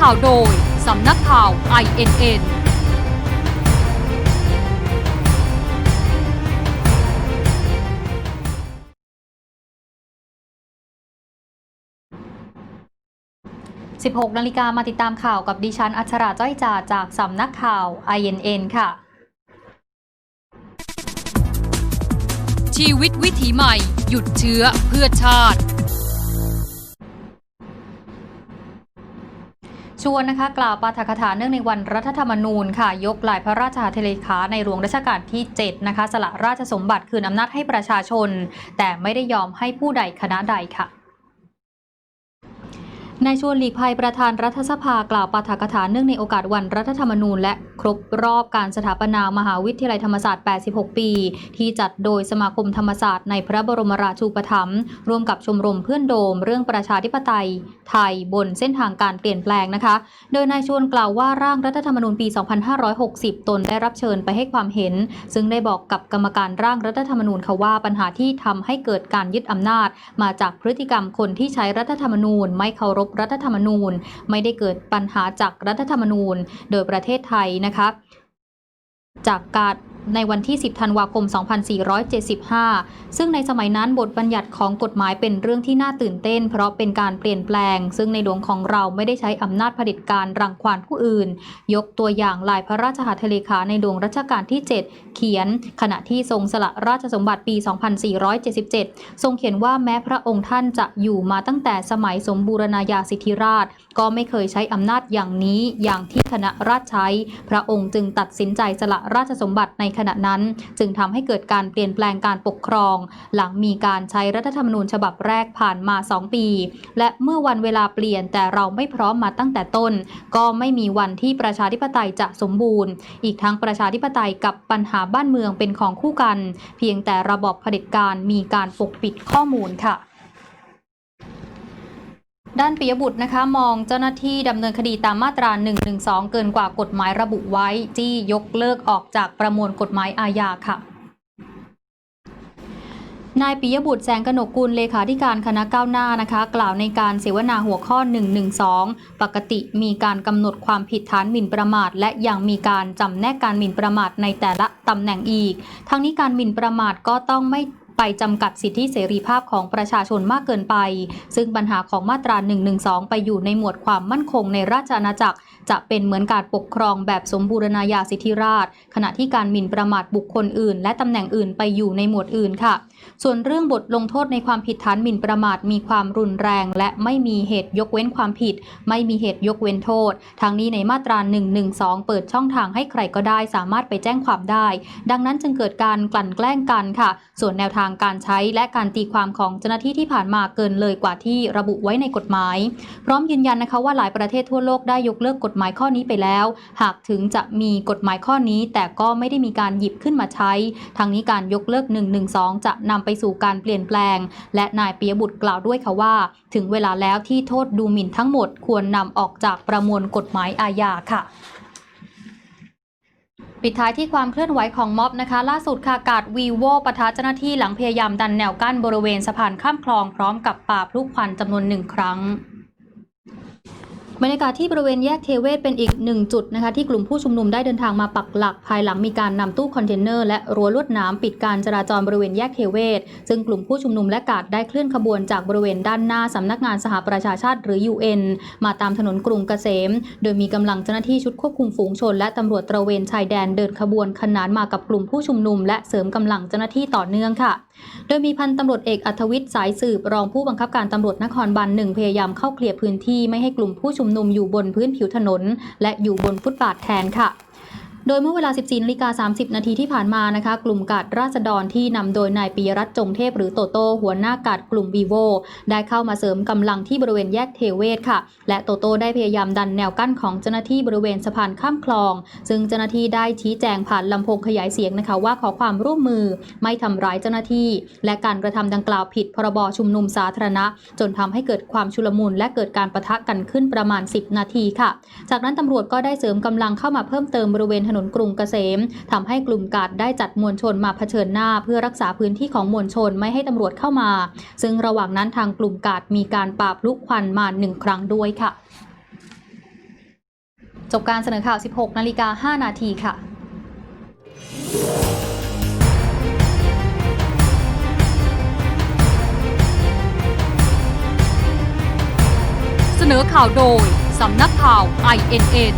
ข่าวโดย สำนักข่าว INN 16นาฬิกามาติดตามข่าวกับดิฉัน อัชราจ้อยจ่าจากสำนักข่าว INN ค่ะ ชีวิตวิถีใหม่ หยุดเชื้อเพื่อชาติ ชวนนะคะกล่าวปาฐกถาเนื่องในวันรัฐธรรมนูญค่ะยกลายพระราชาธิเลขาในหลวงรัชกาลที่ 7 นะคะ สละราชสมบัติคืนอำนาจให้ประชาชน แต่ไม่ได้ยอมให้ผู้ใดคณะใดค่ะ นายชวนหลีกภัยประธานรัฐสภากล่าวปาฐกถาเนื่องในโอกาสวันรัฐธรรมนูญ และครบรอบการสถาปนามหาวิทยาลัยธรรมศาสตร์ 86 ปี ที่จัดโดยสมาคมธรรมศาสตร์ในพระบรมราชูปถัมภ์ร่วมกับชมรมเพื่อนโดม เรื่องประชาธิปไตย ไทยบนเส้นทางการเปลี่ยนแปลงนะคะ โดยนายชวนกล่าวว่าร่างรัฐธรรมนูญปี 2560 ตนได้รับเชิญไปให้ความเห็น ซึ่งได้บอกกับกรรมการร่างรัฐธรรมนูญค่ะว่าปัญหาที่ทำให้เกิดการยึดอำนาจ มาจากพฤติกรรมคนที่ใช้รัฐธรรมนูญไม่เคารพรัฐธรรมนูญ ไม่ได้เกิดปัญหาจากรัฐธรรมนูญ โดยประเทศไทยนะคะจากการ ในวันที่ 10 ธันวาคม 2475 ซึ่งในสมัยนั้นบทบัญญัติของกฎหมายเป็นเรื่องที่น่าตื่นเต้น เพราะเป็นการเปลี่ยนแปลง ซึ่งในหลวงของเราไม่ได้ใช้อำนาจเผด็จการรังควานผู้อื่น ยกตัวอย่างลายพระราชหัตถเลขาในหลวงรัชกาลที่ 7 เขียน ขณะที่ทรงสละราชสมบัติปี 2477 ทรงเขียนว่าแม้พระองค์ท่านจะอยู่มาตั้งแต่สมัยสมบูรณาญาสิทธิราช ก็ไม่เคยใช้อำนาจอย่างนี้อย่างที่คณะราษฎรใช้ พระองค์จึงตัดสินใจสละราชสมบัติในขณะนั้น จึงทำให้เกิดการเปลี่ยนแปลงการปกครอง หลังมีการใช้รัฐธรรมนูญฉบับแรกผ่านมา 2 ปี และเมื่อวันเวลาเปลี่ยนแต่เราไม่พร้อมมาตั้งแต่ต้น ก็ไม่มีวันที่ประชาธิปไตยจะสมบูรณ์ อีกทั้งประชาธิปไตยกับปัญหาบ้านเมืองเป็นของคู่กัน เพียงแต่ระบอบเผด็จการมีการปกปิดข้อมูลค่ะ ด้านปิยบุตรนะคะมองเจ้าหน้าที่ดำเนินคดีตามมาตรา 112 เกินกว่ากฎหมายระบุไว้ จี้ยกเลิกออกจากประมวลกฎหมายอาญาค่ะนายปิยบุตรแสงกนกกุลเลขาธิการคณะก้าวหน้านะคะ กล่าวในการเสวนาหัวข้อ 112 ปกติมีการกำหนดความผิดฐานหมิ่นประมาท และยังมีการจำแนกการหมิ่นประมาทในแต่ละตำแหน่งอีก ทั้งนี้การหมิ่นประมาทก็ต้องไม่ ไปจำกัดสิทธิเสรีภาพของประชาชนมากเกินไป ซึ่งปัญหาของมาตรา 112 ไปอยู่ในหมวดความมั่นคงในราชอาณาจักร จะเป็นเหมือนการปกครองแบบสมบูรณาญาสิทธิราช ขณะที่การหมิ่นประมาทบุคคลอื่น และตำแหน่งอื่นไปอยู่ในหมวดอื่นค่ะ ส่วนเรื่องบทลงโทษในความผิดฐานหมิ่นประมาทมีความรุนแรง และไม่มีเหตุยกเว้นความผิด ไม่มีเหตุยกเว้นโทษ ทางนี้ในมาตรา 112 เปิดช่องทางให้ใครก็ได้สามารถไปแจ้งความได้ ดังนั้นจึงเกิดการกลั่นแกล้งกันค่ะ ส่วนแนวทางการใช้และการตีความของเจ้าหน้าที่ที่ผ่านมาเกินเลยกว่าที่ระบุไว้ในกฎหมาย พร้อมยืนยันนะคะว่าหลายประเทศทั่วโลกได้ยกเลิกกฎหมายข้อนี้ไปแล้ว หากถึงจะมีกฎหมายข้อนี้ แต่ก็ไม่ได้มีการหยิบขึ้นมาใช้ทางนี้การยกเลิก 112 จะนำไปสู่การเปลี่ยนแปลง และนายปียบุตรกล่าวด้วยค่ะว่า ถึงเวลาแล้วที่โทษดูหมิ่นทั้งหมด ควรนำออกจากประมวลกฎหมายอาญาค่ะ ปิดท้ายที่ความเคลื่อนไหวของม็อบนะคะ ล่าสุดค่ะกาดวีโวปะทะเจ้าหน้าที่หลังพยายามดันแนวกั้นบริเวณสะพานข้ามคลองพร้อมกับป่าพลุควันจำนวนหนึ่งครั้ง บรรยากาศที่บริเวณแยกเทเวศเป็นอีกหนึ่งจุดนะคะที่กลุ่มผู้ชุมนุมได้เดินทางมาปักหลัก ภายหลังมีการนำตู้คอนเทนเนอร์และรั้วลวดหนามปิดการจราจรบริเวณแยกเทเวศ ซึ่งกลุ่มผู้ชุมนุมและกาดได้เคลื่อนขบวนจากบริเวณด้านหน้าสำนักงานสหประชาชาติหรือ UN มาตามถนนกรุงเกษม โดยมีกำลังเจ้าหน้าที่ชุดควบคุมฝูงชน และตำรวจตระเวนชายแดนเดินขบวนขนานมากับกลุ่มผู้ชุมนุม และเสริมกำลังเจ้าหน้าที่ต่อเนื่องค่ะ โดยมีพันตำรวจเอกอัธวิทย์สายสืบรองผู้บังคับการตำรวจนครบาลหนึ่งพยายามเข้าเคลียร์พื้นที่ไม่ให้กลุ่มผู้ชุมนุมอยู่บนพื้นผิวถนน และอยู่บนฟุตบาทแทนค่ะ โดยเมื่อเวลา 14นาฬิกา30 นาทีที่ผ่านมานะคะ กลุ่มกาดราษฎรที่นำโดยนายปิยรัตน์จงเทพหรือโตโต้หัวหน้ากาดกลุ่มวีโวได้เข้ามาเสริมกำลังที่บริเวณแยกเทเวศค่ะ และโตโต้ได้พยายามดันแนวกั้นของเจ้าหน้าที่บริเวณสะพานข้ามคลอง ซึ่งเจ้าหน้าที่ได้ชี้แจงผ่านลำโพงขยายเสียงนะคะ ว่าขอความร่วมมือไม่ทำร้ายเจ้าหน้าที่ และการกระทำดังกล่าวผิด พรบชุมนุมสาธารณะ จนทำให้เกิดความชุลมุนและเกิดการประทะกันขึ้นประมาณ 10 นาทีค่ะ จากนั้นตำรวจก็ได้เสริมกำลังเข้ามาเพิ่มเติมบริเวณถนนกรุงเกษม ทำให้กลุ่มกาดได้จัดมวลชนมาเผชิญหน้า เพื่อรักษาพื้นที่ของมวลชนไม่ให้ตำรวจเข้ามา ซึ่งระหว่างนั้นทางกลุ่มกาดมีการปราบลุกควันมาหนึ่งครั้งด้วยค่ะ จบการเสนอข่าว 16 นาฬิกา 5 นาทีค่ะเสนอข่าวโดย สำนักข่าว INN